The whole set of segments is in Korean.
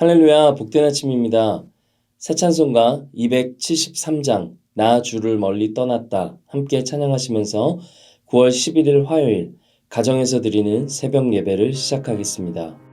할렐루야 복된 아침입니다. 새 찬송가 273장 나 주를 멀리 떠났다 함께 찬양하시면서 9월 11일 화요일 가정에서 드리는 새벽 예배를 시작하겠습니다.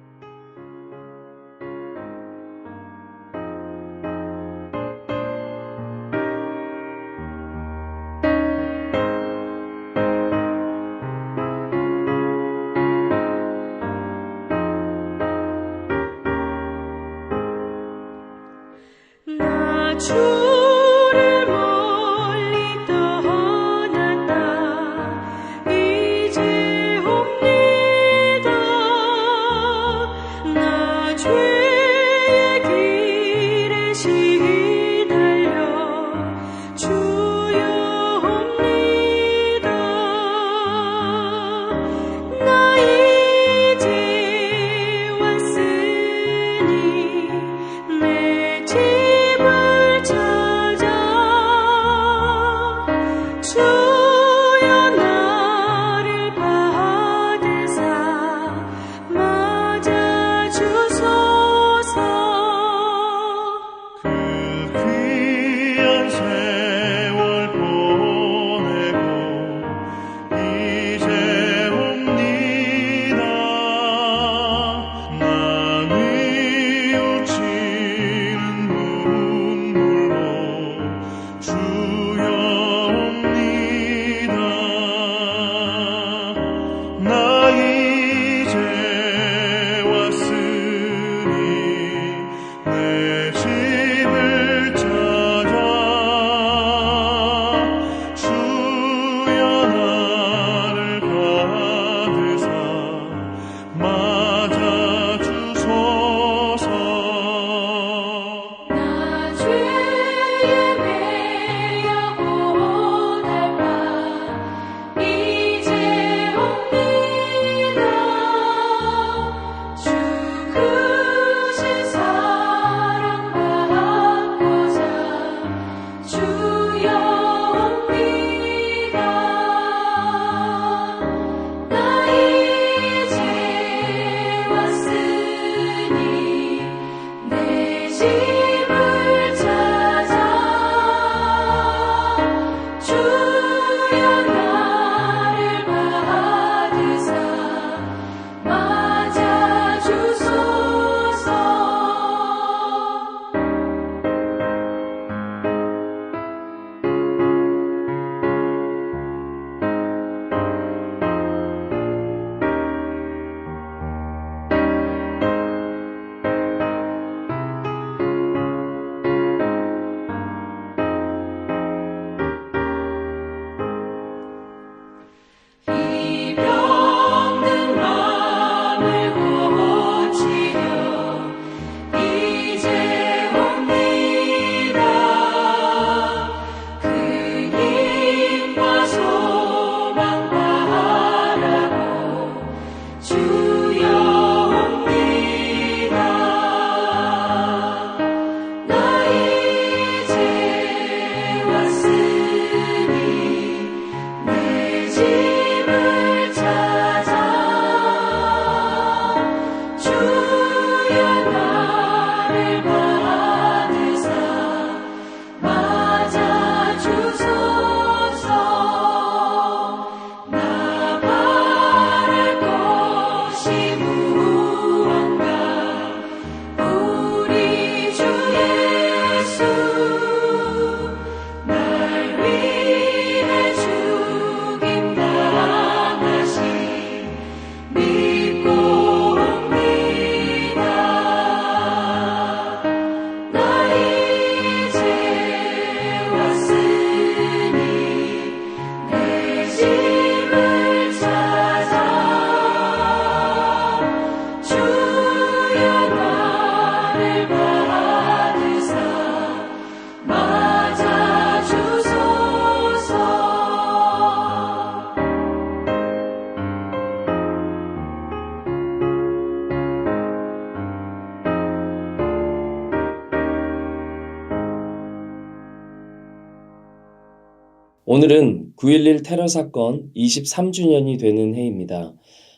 오늘은 9.11 테러 사건 23주년이 되는 해입니다.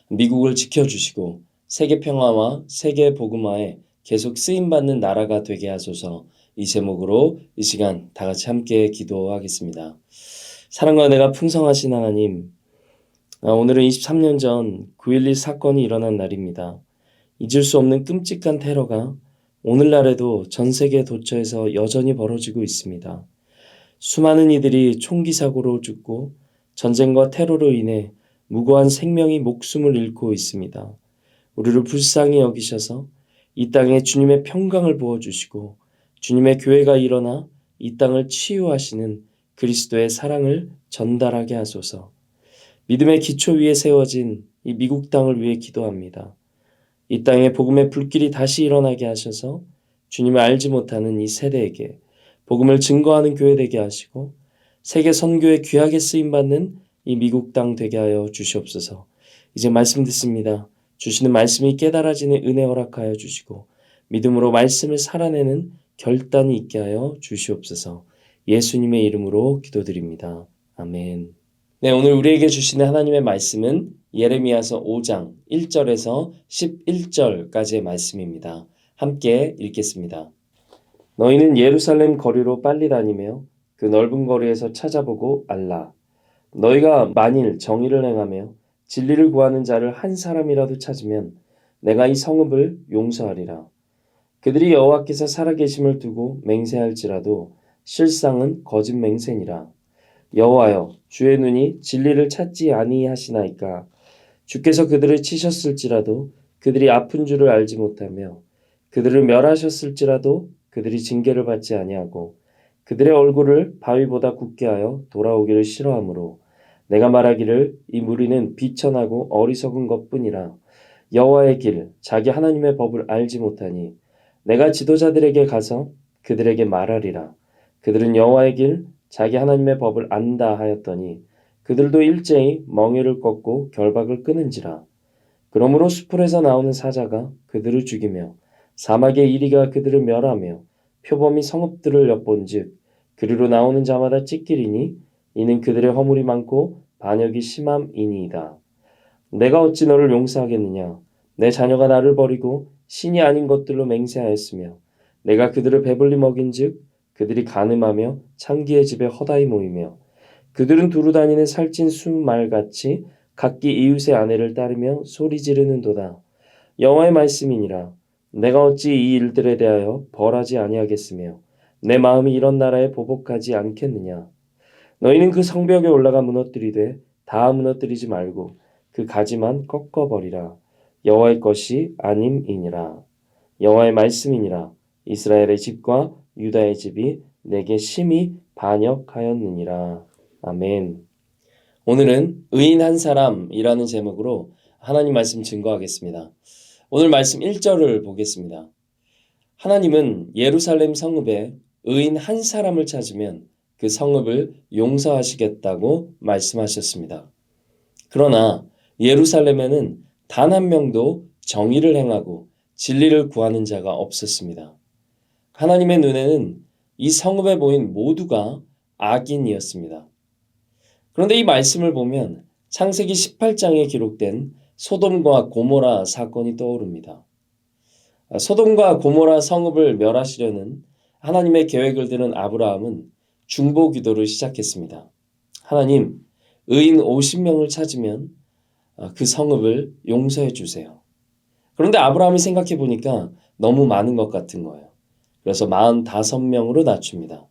미국을 지켜주시고 세계 평화와 세계 복음화에 계속 쓰임받는 나라가 되게 하소서 이 제목으로 이 시간 다 같이 함께 기도하겠습니다. 사랑과 내가 풍성하신 하나님, 아, 오늘은 23년 전 9.11 사건이 일어난 날입니다. 잊을 수 없는 끔찍한 테러가 오늘날에도 전 세계 도처에서 여전히 벌어지고 있습니다. 수많은 이들이 총기 사고로 죽고 전쟁과 테러로 인해 무고한 생명이 목숨을 잃고 있습니다. 우리를 불쌍히 여기셔서 이 땅에 주님의 평강을 부어주시고 주님의 교회가 일어나 이 땅을 치유하시는 그리스도의 사랑을 전달하게 하소서. 믿음의 기초 위에 세워진 이 미국 땅을 위해 기도합니다. 이 땅에 복음의 불길이 다시 일어나게 하셔서 주님을 알지 못하는 이 세대에게 복음을 증거하는 교회 되게 하시고 세계 선교에 귀하게 쓰임 받는 이 미국 땅 되게 하여 주시옵소서. 이제 말씀 듣습니다. 주시는 말씀이 깨달아지는 은혜 허락하여 주시고 믿음으로 말씀을 살아내는 결단이 있게 하여 주시옵소서. 예수님의 이름으로 기도드립니다. 아멘. 네, 오늘 우리에게 주시는 하나님의 말씀은 예레미야서 5장 1절에서 11절까지의 말씀입니다. 함께 읽겠습니다. 너희는 예루살렘 거리로 빨리 다니며 그 넓은 거리에서 찾아보고 알라. 너희가 만일 정의를 행하며 진리를 구하는 자를 한 사람이라도 찾으면 내가 이 성읍을 용서하리라. 그들이 여호와께서 살아계심을 두고 맹세할지라도 실상은 거짓 맹세니라. 여호와여 주의 눈이 진리를 찾지 아니하시나이까 주께서 그들을 치셨을지라도 그들이 아픈 줄을 알지 못하며 그들을 멸하셨을지라도 그들이 징계를 받지 아니하고 그들의 얼굴을 바위보다 굳게 하여 돌아오기를 싫어하므로 내가 말하기를 이 무리는 비천하고 어리석은 것뿐이라. 여호와의 길 자기 하나님의 법을 알지 못하니 내가 지도자들에게 가서 그들에게 말하리라. 그들은 여호와의 길 자기 하나님의 법을 안다 하였더니 그들도 일제히 멍에를 꺾고 결박을 끊은지라. 그러므로 수풀에서 나오는 사자가 그들을 죽이며 사막의 이리가 그들을 멸하며 표범이 성읍들을 엿본즉 그리로 나오는 자마다 찢기리니 이는 그들의 허물이 많고 반역이 심함이니이다. 내가 어찌 너를 용서하겠느냐? 내 자녀가 나를 버리고 신이 아닌 것들로 맹세하였으며 내가 그들을 배불리 먹인즉 그들이 가늠하며 창기의 집에 허다히 모이며 그들은 두루 다니는 살찐 수말같이 각기 이웃의 아내를 따르며 소리 지르는도다. 여호와의 말씀이니라. 내가 어찌 이 일들에 대하여 벌하지 아니하겠으며 내 마음이 이런 나라에 보복하지 않겠느냐. 너희는 그 성벽에 올라가 무너뜨리되 다 무너뜨리지 말고 그 가지만 꺾어버리라. 여호와의 것이 아님이니라. 여호와의 말씀이니라. 이스라엘의 집과 유다의 집이 내게 심히 반역하였느니라. 아멘. 오늘은 의인 한 사람이라는 제목으로 하나님 말씀 증거하겠습니다. 오늘 말씀 1절을 보겠습니다. 하나님은 예루살렘 성읍에 의인 한 사람을 찾으면 그 성읍을 용서하시겠다고 말씀하셨습니다. 그러나 예루살렘에는 단 한 명도 정의를 행하고 진리를 구하는 자가 없었습니다. 하나님의 눈에는 이 성읍에 모인 모두가 악인이었습니다. 그런데 이 말씀을 보면 창세기 18장에 기록된 소돔과 고모라 사건이 떠오릅니다. 소돔과 고모라 성읍을 멸하시려는 하나님의 계획을 들은 아브라함은 중보 기도를 시작했습니다. 하나님, 의인 50명을 찾으면 그 성읍을 용서해 주세요. 그런데 아브라함이 생각해 보니까 너무 많은 것 같은 거예요. 그래서 45명으로 낮춥니다.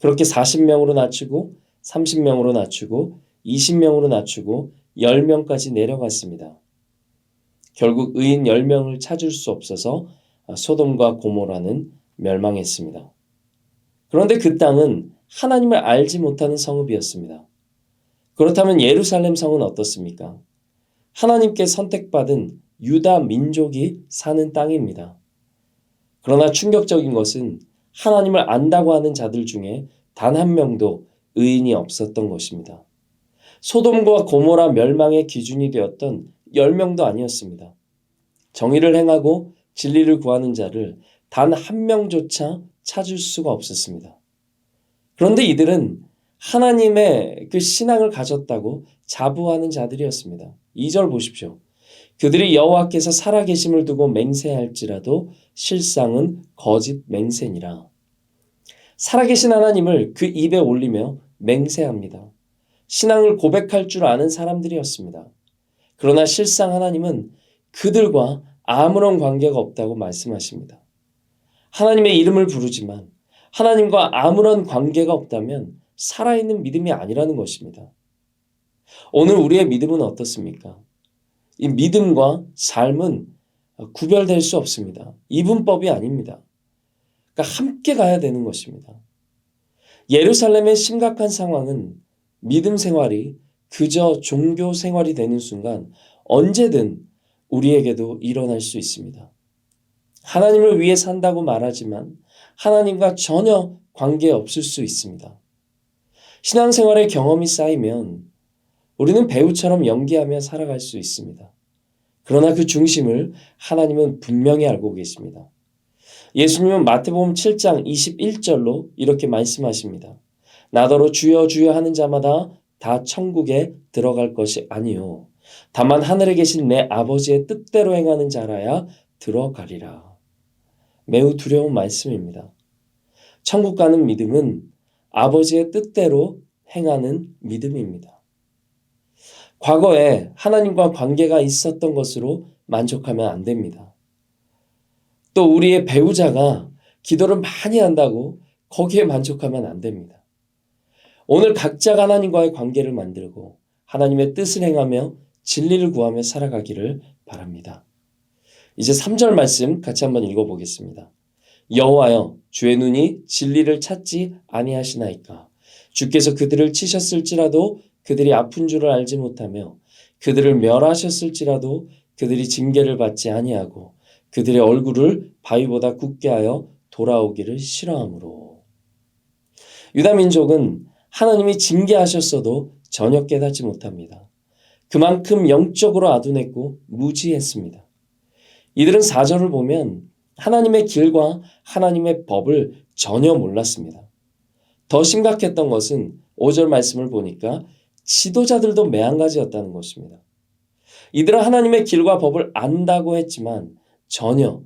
그렇게 40명으로 낮추고 30명으로 낮추고 20명으로 낮추고 10명까지 내려갔습니다. 결국 의인 10명을 찾을 수 없어서 소돔과 고모라는 멸망했습니다. 그런데 그 땅은 하나님을 알지 못하는 성읍이었습니다. 그렇다면 예루살렘 성은 어떻습니까? 하나님께 선택받은 유다 민족이 사는 땅입니다. 그러나 충격적인 것은 하나님을 안다고 하는 자들 중에 단 한 명도 의인이 없었던 것입니다. 소돔과 고모라 멸망의 기준이 되었던 10명도 아니었습니다. 정의를 행하고 진리를 구하는 자를 단 한 명조차 찾을 수가 없었습니다. 그런데 이들은 하나님의 그 신앙을 가졌다고 자부하는 자들이었습니다. 2절 보십시오. 그들이 여호와께서 살아계심을 두고 맹세할지라도 실상은 거짓 맹세니라. 살아계신 하나님을 그 입에 올리며 맹세합니다. 신앙을 고백할 줄 아는 사람들이었습니다. 그러나 실상 하나님은 그들과 아무런 관계가 없다고 말씀하십니다. 하나님의 이름을 부르지만 하나님과 아무런 관계가 없다면 살아있는 믿음이 아니라는 것입니다. 오늘 우리의 믿음은 어떻습니까? 이 믿음과 삶은 구별될 수 없습니다. 이분법이 아닙니다. 그러니까 함께 가야 되는 것입니다. 예루살렘의 심각한 상황은 믿음 생활이 그저 종교 생활이 되는 순간 언제든 우리에게도 일어날 수 있습니다. 하나님을 위해 산다고 말하지만 하나님과 전혀 관계 없을 수 있습니다. 신앙생활의 경험이 쌓이면 우리는 배우처럼 연기하며 살아갈 수 있습니다. 그러나 그 중심을 하나님은 분명히 알고 계십니다. 예수님은 마태복음 7장 21절로 이렇게 말씀하십니다. 나더러 주여 주여 하는 자마다 다 천국에 들어갈 것이 아니요 다만 하늘에 계신 내 아버지의 뜻대로 행하는 자라야 들어가리라. 매우 두려운 말씀입니다. 천국 가는 믿음은 아버지의 뜻대로 행하는 믿음입니다. 과거에 하나님과 관계가 있었던 것으로 만족하면 안 됩니다. 또 우리의 배우자가 기도를 많이 한다고 거기에 만족하면 안 됩니다. 오늘 각자가 하나님과의 관계를 만들고 하나님의 뜻을 행하며 진리를 구하며 살아가기를 바랍니다. 이제 3절 말씀 같이 한번 읽어보겠습니다. 여호와여 주의 눈이 진리를 찾지 아니하시나이까 주께서 그들을 치셨을지라도 그들이 아픈 줄을 알지 못하며 그들을 멸하셨을지라도 그들이 징계를 받지 아니하고 그들의 얼굴을 바위보다 굳게 하여 돌아오기를 싫어하므로 유다 민족은 하나님이 징계하셨어도 전혀 깨닫지 못합니다. 그만큼 영적으로 아둔했고 무지했습니다. 이들은 사절을 보면 하나님의 길과 하나님의 법을 전혀 몰랐습니다. 더 심각했던 것은 5절 말씀을 보니까 지도자들도 매한가지였다는 것입니다. 이들은 하나님의 길과 법을 안다고 했지만 전혀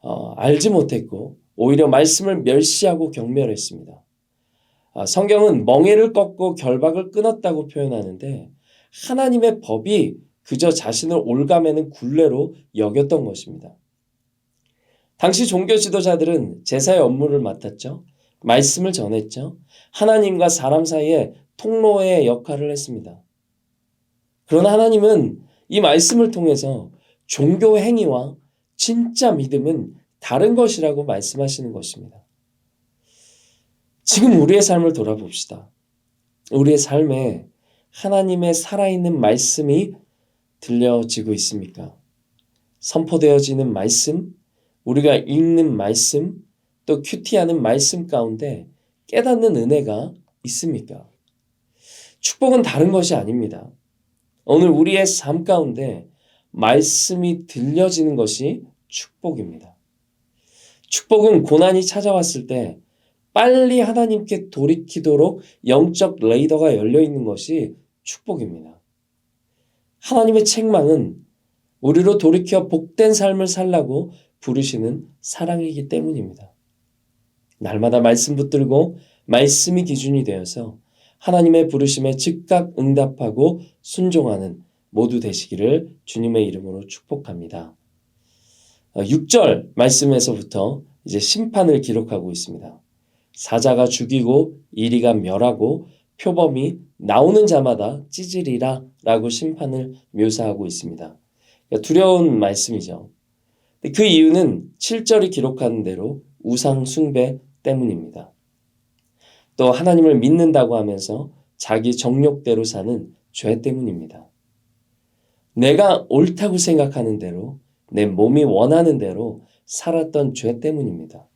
어, 알지 못했고 오히려 말씀을 멸시하고 경멸했습니다. 아, 성경은 멍에를 꺾고 결박을 끊었다고 표현하는데 하나님의 법이 그저 자신을 올가매는 굴레로 여겼던 것입니다. 당시 종교 지도자들은 제사의 업무를 맡았죠. 말씀을 전했죠. 하나님과 사람 사이에 통로의 역할을 했습니다. 그러나 하나님은 이 말씀을 통해서 종교 행위와 진짜 믿음은 다른 것이라고 말씀하시는 것입니다. 지금 우리의 삶을 돌아봅시다. 우리의 삶에 하나님의 살아있는 말씀이 들려지고 있습니까? 선포되어지는 말씀, 우리가 읽는 말씀, 또 큐티하는 말씀 가운데 깨닫는 은혜가 있습니까? 축복은 다른 것이 아닙니다. 오늘 우리의 삶 가운데 말씀이 들려지는 것이 축복입니다. 축복은 고난이 찾아왔을 때 빨리 하나님께 돌이키도록 영적 레이더가 열려 있는 것이 축복입니다. 하나님의 책망은 우리로 돌이켜 복된 삶을 살라고 부르시는 사랑이기 때문입니다. 날마다 말씀 붙들고 말씀이 기준이 되어서 하나님의 부르심에 즉각 응답하고 순종하는 모두 되시기를 주님의 이름으로 축복합니다. 6절 말씀에서부터 이제 심판을 기록하고 있습니다. 사자가 죽이고 이리가 멸하고 표범이 나오는 자마다 찢으리라 라고 심판을 묘사하고 있습니다. 그러니까 두려운 말씀이죠. 그 이유는 7절이 기록하는 대로 우상 숭배 때문입니다. 또 하나님을 믿는다고 하면서 자기 정욕대로 사는 죄 때문입니다. 내가 옳다고 생각하는 대로 내 몸이 원하는 대로 살았던 죄 때문입니다.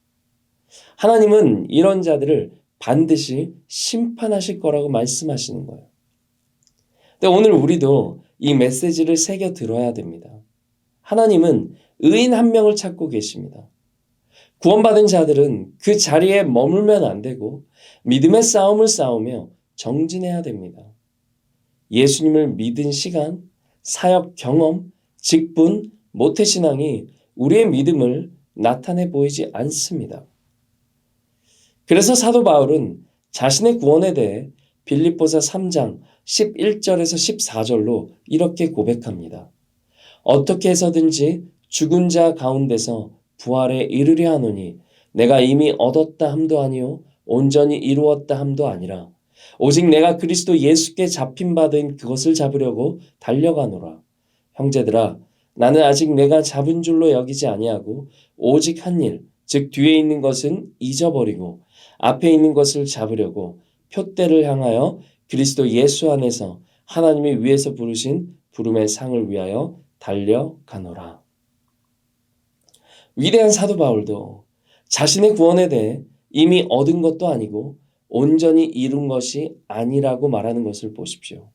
하나님은 이런 자들을 반드시 심판하실 거라고 말씀하시는 거예요. 근데 오늘 우리도 이 메시지를 새겨 들어야 됩니다. 하나님은 의인 한 명을 찾고 계십니다. 구원받은 자들은 그 자리에 머물면 안 되고 믿음의 싸움을 싸우며 정진해야 됩니다. 예수님을 믿은 시간, 사역 경험, 직분, 모태신앙이 우리의 믿음을 나타내 보이지 않습니다. 그래서 사도 바울은 자신의 구원에 대해 빌립보서 3장 11절에서 14절로 이렇게 고백합니다. 어떻게 해서든지 죽은 자 가운데서 부활에 이르려 하노니 내가 이미 얻었다 함도 아니요 온전히 이루었다 함도 아니라 오직 내가 그리스도 예수께 잡힌 받은 그것을 잡으려고 달려가노라. 형제들아 나는 아직 내가 잡은 줄로 여기지 아니하고 오직 한 일, 즉 뒤에 있는 것은 잊어버리고 앞에 있는 것을 잡으려고 표대를 향하여 그리스도 예수 안에서 하나님이 위에서 부르신 부름의 상을 위하여 달려가노라. 위대한 사도 바울도 자신의 구원에 대해 이미 얻은 것도 아니고 온전히 이룬 것이 아니라고 말하는 것을 보십시오.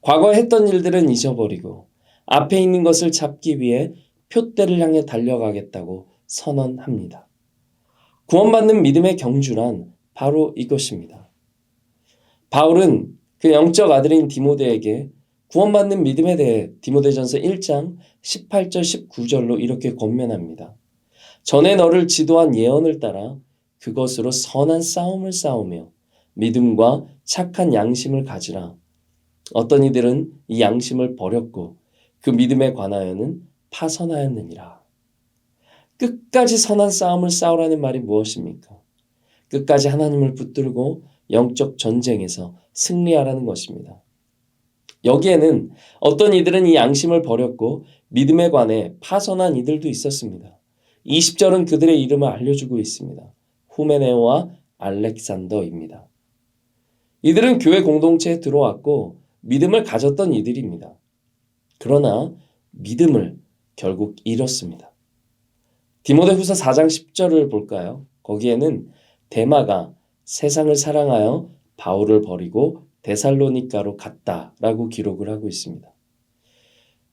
과거에 했던 일들은 잊어버리고 앞에 있는 것을 잡기 위해 표대를 향해 달려가겠다고 선언합니다. 구원받는 믿음의 경주란 바로 이것입니다. 바울은 그 영적 아들인 디모데에게 구원받는 믿음에 대해 디모데전서 1장 18절 19절로 이렇게 권면합니다. 전에 너를 지도한 예언을 따라 그것으로 선한 싸움을 싸우며 믿음과 착한 양심을 가지라. 어떤 이들은 이 양심을 버렸고 그 믿음에 관하여는 파선하였느니라. 끝까지 선한 싸움을 싸우라는 말이 무엇입니까? 끝까지 하나님을 붙들고 영적 전쟁에서 승리하라는 것입니다. 여기에는 어떤 이들은 이 양심을 버렸고 믿음에 관해 파선한 이들도 있었습니다. 20절은 그들의 이름을 알려주고 있습니다. 후메네오와 알렉산더입니다. 이들은 교회 공동체에 들어왔고 믿음을 가졌던 이들입니다. 그러나 믿음을 결국 잃었습니다. 디모데후서 4장 10절을 볼까요? 거기에는 데마가 세상을 사랑하여 바울을 버리고 데살로니가로 갔다라고 기록을 하고 있습니다.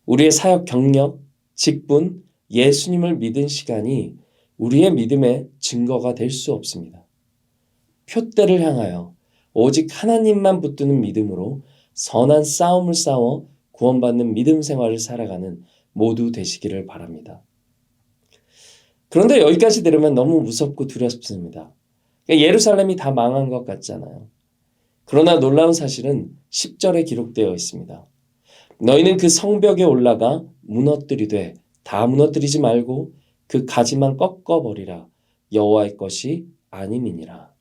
우리의 사역 경력, 직분, 예수님을 믿은 시간이 우리의 믿음의 증거가 될 수 없습니다. 표대를 향하여 오직 하나님만 붙드는 믿음으로 선한 싸움을 싸워 구원받는 믿음 생활을 살아가는 모두 되시기를 바랍니다. 그런데 여기까지 들으면 너무 무섭고 두렵습니다. 예루살렘이 다 망한 것 같잖아요. 그러나 놀라운 사실은 10절에 기록되어 있습니다. 너희는 그 성벽에 올라가 무너뜨리되 다 무너뜨리지 말고 그 가지만 꺾어버리라 여호와의 것이 아님이니라.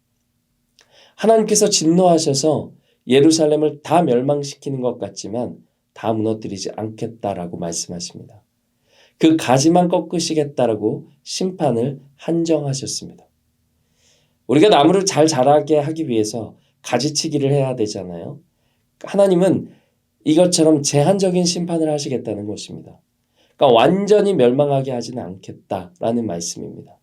하나님께서 진노하셔서 예루살렘을 다 멸망시키는 것 같지만 다 무너뜨리지 않겠다라고 말씀하십니다. 그 가지만 꺾으시겠다라고 심판을 한정하셨습니다. 우리가 나무를 잘 자라게 하기 위해서 가지치기를 해야 되잖아요. 하나님은 이것처럼 제한적인 심판을 하시겠다는 것입니다. 그러니까 완전히 멸망하게 하지는 않겠다라는 말씀입니다.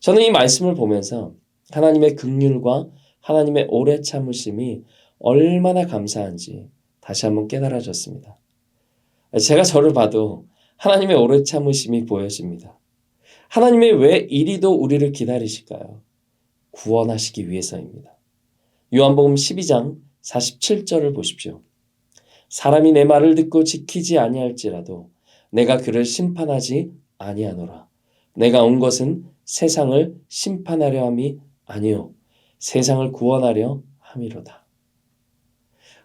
저는 이 말씀을 보면서 하나님의 긍휼과 하나님의 오래 참으심이 얼마나 감사한지 다시 한번 깨달아졌습니다. 제가 저를 봐도 하나님의 오래 참으심이 보여집니다. 하나님의 왜 이리도 우리를 기다리실까요? 구원하시기 위해서입니다. 요한복음 12장 47절을 보십시오. 사람이 내 말을 듣고 지키지 아니할지라도 내가 그를 심판하지 아니하노라. 내가 온 것은 세상을 심판하려 함이 아니요 세상을 구원하려 함이로다.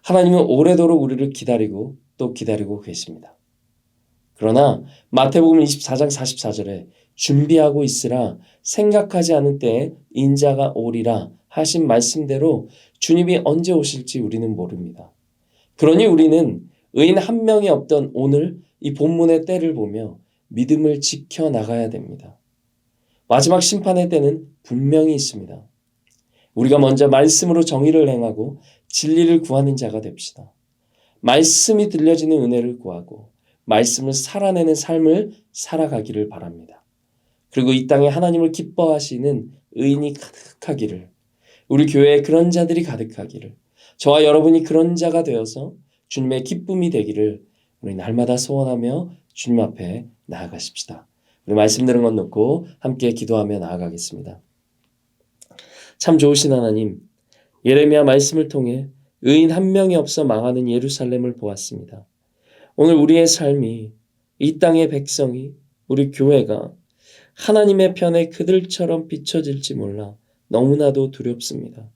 하나님은 오래도록 우리를 기다리고 또 기다리고 계십니다. 그러나 마태복음 24장 44절에 준비하고 있으라 생각하지 않은 때에 인자가 오리라 하신 말씀대로 주님이 언제 오실지 우리는 모릅니다. 그러니 우리는 의인 한 명이 없던 오늘 이 본문의 때를 보며 믿음을 지켜 나가야 됩니다. 마지막 심판의 때는 분명히 있습니다. 우리가 먼저 말씀으로 정의를 행하고 진리를 구하는 자가 됩시다. 말씀이 들려지는 은혜를 구하고 말씀을 살아내는 삶을 살아가기를 바랍니다. 그리고 이 땅에 하나님을 기뻐하시는 의인이 가득하기를 우리 교회에 그런 자들이 가득하기를 저와 여러분이 그런 자가 되어서 주님의 기쁨이 되기를 우리 날마다 소원하며 주님 앞에 나아가십시다. 우리 말씀 들은 것 놓고 함께 기도하며 나아가겠습니다. 참 좋으신 하나님, 예레미야 말씀을 통해 의인 한 명이 없어 망하는 예루살렘을 보았습니다. 오늘 우리의 삶이 이 땅의 백성이 우리 교회가 하나님의 편에 그들처럼 비춰질지 몰라 너무나도 두렵습니다.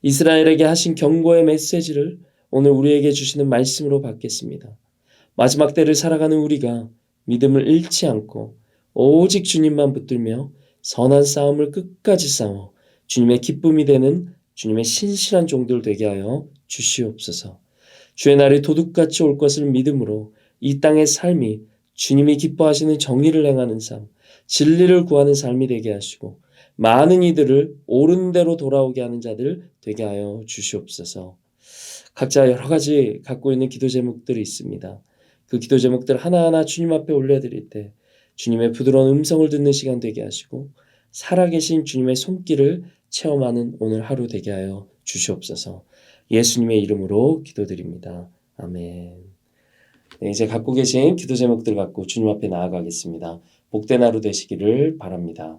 이스라엘에게 하신 경고의 메시지를 오늘 우리에게 주시는 말씀으로 받겠습니다. 마지막 때를 살아가는 우리가 믿음을 잃지 않고 오직 주님만 붙들며 선한 싸움을 끝까지 싸워 주님의 기쁨이 되는 주님의 신실한 종들 되게 하여 주시옵소서. 주의 날이 도둑같이 올 것을 믿음으로 이 땅의 삶이 주님이 기뻐하시는 정의를 행하는 삶, 진리를 구하는 삶이 되게 하시고 많은 이들을 옳은 대로 돌아오게 하는 자들 되게 하여 주시옵소서. 각자 여러 가지 갖고 있는 기도 제목들이 있습니다. 그 기도 제목들 하나하나 주님 앞에 올려드릴 때 주님의 부드러운 음성을 듣는 시간 되게 하시고 살아계신 주님의 손길을 체험하는 오늘 하루 되게 하여 주시옵소서. 예수님의 이름으로 기도드립니다. 아멘. 네, 이제 갖고 계신 기도 제목들 갖고 주님 앞에 나아가겠습니다. 복된 하루 되시기를 바랍니다.